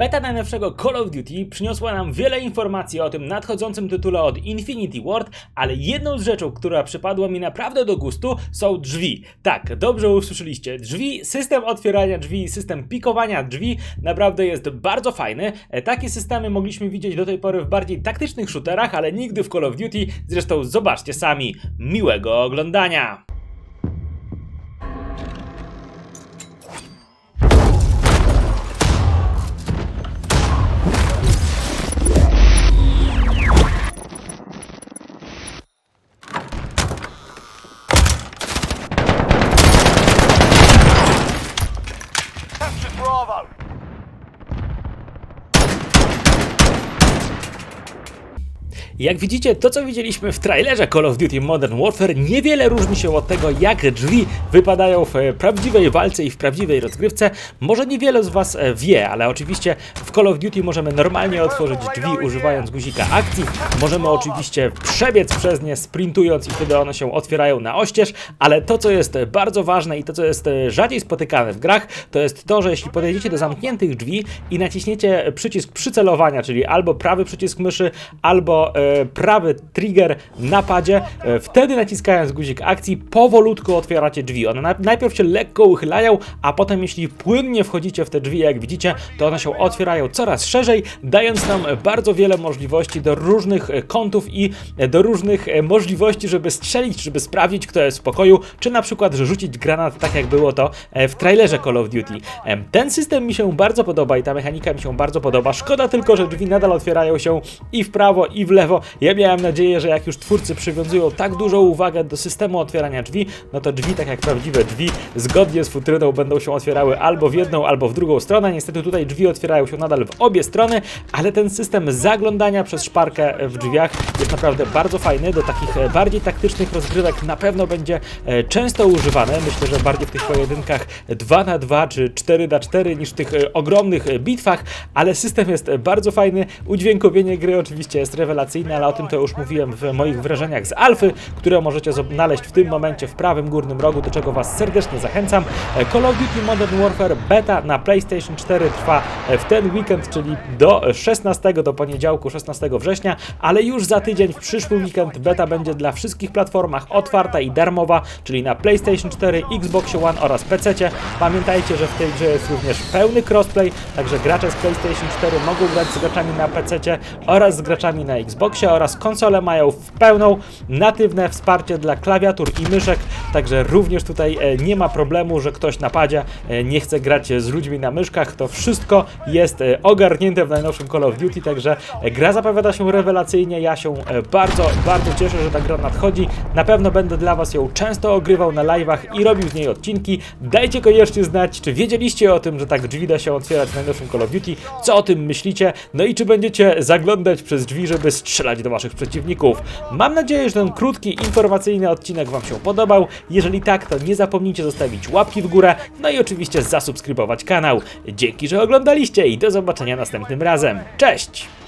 Beta najnowszego Call of Duty przyniosła nam wiele informacji o tym nadchodzącym tytule od Infinity Ward, ale jedną z rzeczy, która przypadła mi naprawdę do gustu, są drzwi. Tak, dobrze usłyszeliście. Drzwi, system otwierania drzwi, system pikowania drzwi naprawdę jest bardzo fajny. E, Takie systemy mogliśmy widzieć do tej pory w bardziej taktycznych shooterach, ale nigdy w Call of Duty. Zresztą zobaczcie sami. Miłego oglądania! Jak widzicie, to co widzieliśmy w trailerze Call of Duty Modern Warfare niewiele różni się od tego, jak drzwi wypadają w e, prawdziwej walce i w prawdziwej rozgrywce. Może niewiele z Was e, wie, ale oczywiście w Call of Duty możemy normalnie otworzyć drzwi używając guzika akcji. Możemy oczywiście przebiec przez nie sprintując i wtedy one się otwierają na oścież, ale to co jest bardzo ważne i to co jest e, rzadziej spotykane w grach, to jest to, że jeśli podejdziecie do zamkniętych drzwi i naciśniecie przycisk przycelowania, czyli albo prawy przycisk myszy, albo e, prawy trigger na padzie, e, wtedy naciskając guzik akcji powolutku otwieracie drzwi. One na, najpierw się lekko uchylają, a potem jeśli płynnie wchodzicie w te drzwi, jak widzicie, to one się otwierają coraz szerzej, dając nam bardzo wiele możliwości do różnych e, kątów i e, do różnych możliwości, żeby strzelić, żeby sprawdzić, kto jest w pokoju, czy na przykład rzucić granat, tak jak było to w trailerze Call of Duty. Ten system mi się bardzo podoba i ta mechanika mi się bardzo podoba. Szkoda tylko, że drzwi nadal otwierają się i w prawo, i w lewo. Ja miałem nadzieję, że jak już twórcy przywiązują tak dużą uwagę do systemu otwierania drzwi, no to drzwi, tak jak prawdziwe drzwi, zgodnie z futryną będą się otwierały albo w jedną, albo w drugą stronę. Niestety tutaj drzwi otwierają się nadal w obie strony, ale ten system zaglądania przez szparkę w drzwiach jest naprawdę bardzo fajny. Do takich e, bardziej taktycznych rozgrywek na pewno będzie e, często używany. Myślę, że bardziej w tych pojedynkach 2 na 2 czy 4 na 4 niż w tych e, ogromnych bitwach, ale system jest bardzo fajny. Udźwiękowienie gry oczywiście jest rewelacyjne, ale o tym to już mówiłem w moich wrażeniach z Alfy, które możecie znaleźć w tym momencie w prawym górnym rogu, do czego Was serdecznie zachęcam. E, Call of Duty Modern Warfare beta na PlayStation 4 trwa e, w ten weekend, czyli do 16, do poniedziałku 16 września, ale już za tydzień, w przyszły weekend beta będzie dla wszystkich platformach otwarta i darmowa, czyli na PlayStation 4, Xbox One oraz PC. Pamiętajcie, że w tej grze jest również pełny crossplay, także gracze z PlayStation 4 mogą grać z graczami na PC oraz z graczami na Xboxie oraz konsole mają w pełną natywne wsparcie dla klawiatur i myszek, także również tutaj e, nie ma problemu, że ktoś na padzie e, nie chce grać z ludźmi na myszkach, to wszystko jest e, ogarnięte w najnowszym Call of Duty, także e, gra zapowiada się rewelacyjnie, ja się bardzo, bardzo cieszę, że ta gra nadchodzi, na pewno będę dla Was ją często ogrywał na live'ach i robił z niej odcinki, dajcie koniecznie znać, czy wiedzieliście o tym, że tak drzwi da się otwierać w najnowszym Call of Duty, co o tym myślicie, no i czy będziecie zaglądać przez drzwi, żeby strzelać do Waszych przeciwników. Mam nadzieję, że ten krótki, informacyjny odcinek Wam się podobał, jeżeli tak, to nie zapomnijcie zostawić łapki w górę, no i oczywiście zasubskrybować kanał. Dzięki, że oglądaliście i do zobaczenia następnym razem. Cześć!